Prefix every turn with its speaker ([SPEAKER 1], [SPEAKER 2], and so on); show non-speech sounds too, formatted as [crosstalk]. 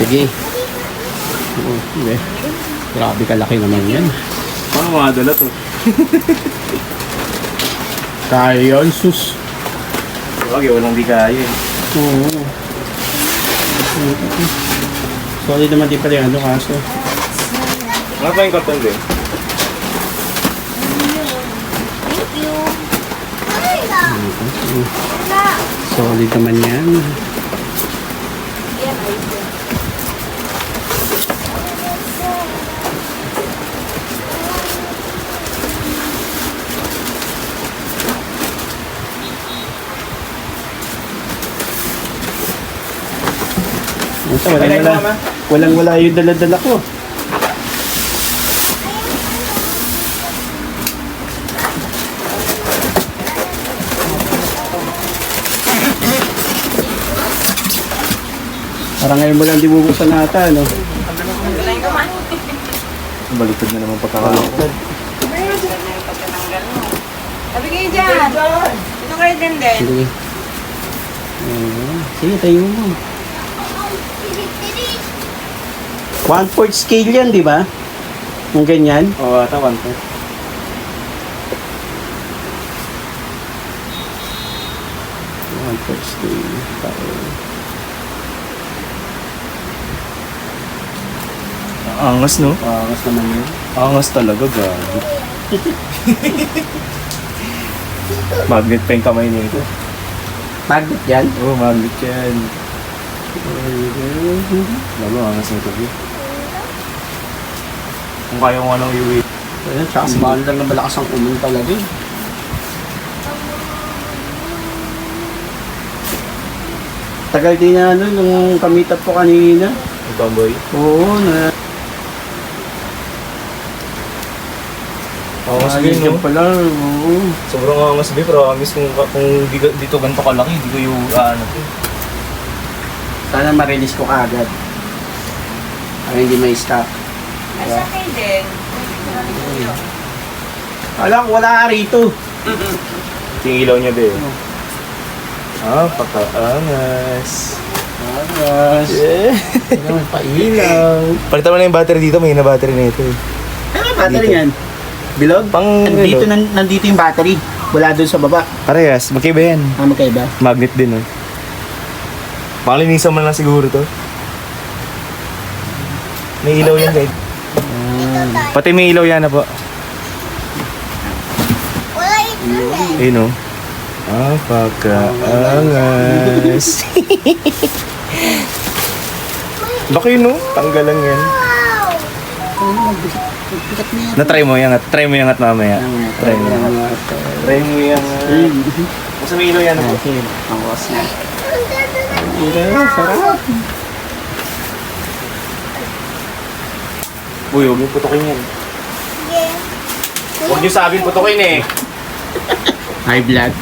[SPEAKER 1] Sige. Sige. Grabe kalaki naman yan.
[SPEAKER 2] Paano mga dala to? [laughs]
[SPEAKER 1] Kaya yun, sus.
[SPEAKER 2] Wag, walang di kaya eh.
[SPEAKER 1] Oo. Sorry naman di pala yung ano kaso.
[SPEAKER 2] Ano pa yung karton din?
[SPEAKER 1] Solid naman yan. Basta walang
[SPEAKER 2] Wala.
[SPEAKER 1] Walang wala yung dala-dala ko. Parang ngayon mo lang di bubuksan nata, no?
[SPEAKER 2] Baliktad na naman pagkakalaktad.
[SPEAKER 3] Sabi kayo dyan. Ito kayo din din.
[SPEAKER 1] Sige. Sige, tayo mo. One-fourth scale yan, di ba? Kung ganyan.
[SPEAKER 2] Oo, ata one to.
[SPEAKER 1] One-fourth scale. Parang-
[SPEAKER 2] Angas no?
[SPEAKER 1] Angas naman yun.
[SPEAKER 2] Angas talaga, gago. magnet pa yung kamay nito.
[SPEAKER 1] Magnet yan.
[SPEAKER 2] Oo, oh, magnet yan. Lalo, angas nito. eh. Kung kaya mo anong iwi.
[SPEAKER 1] Ayan, tsaka si mahal lang na malakas ang umin talaga eh. Tagal din na ano, nung kamit up ko kanina.
[SPEAKER 2] Tomboy.
[SPEAKER 1] Oo, na...
[SPEAKER 2] Angas din,
[SPEAKER 1] yan
[SPEAKER 2] no?
[SPEAKER 1] pala, oo.
[SPEAKER 2] Sobrang angas din, promise kung, kung di, dito ganito kalaki, hindi ko yung ano to.
[SPEAKER 1] Sana ma-release ko kaagad. Para hindi may stock.
[SPEAKER 3] Asa kayo din.
[SPEAKER 1] Alam ko, wala ka rito.
[SPEAKER 2] Yung ilaw niya, be. Ah, pakaangas.
[SPEAKER 1] Agas.
[SPEAKER 2] Yeah.
[SPEAKER 1] Ano, pailaw.
[SPEAKER 2] Palitan mo na yung battery dito, may na battery na ito. eh.
[SPEAKER 1] Ano yung battery
[SPEAKER 2] Dito.
[SPEAKER 1] yan? Bilog?
[SPEAKER 2] Pang-
[SPEAKER 1] Nandito,
[SPEAKER 2] ano?
[SPEAKER 1] nan- nandito yung battery. Wala doon sa baba.
[SPEAKER 2] Parehas, magkaiba yan.
[SPEAKER 1] Ah, magkaiba.
[SPEAKER 2] Magnet din, oh. Pakalinisan mo na lang siguro to. May ilaw yan, guys. Pati may ilaw yan na po.
[SPEAKER 3] Wala eh.
[SPEAKER 2] Ayun, oh. Ah, pagkaangas. Laki, [laughs] no? Tanggalan yan. Na-try mo yan. Try mo yan at mamaya. Try mo yan. Try mo yan. Basta may ilaw yan po.
[SPEAKER 1] Okay, ang was na. Ilaw, sarap.
[SPEAKER 2] Uy, huwag yung putukin yan. Huwag yung sabihin putukin eh.
[SPEAKER 1] High blood.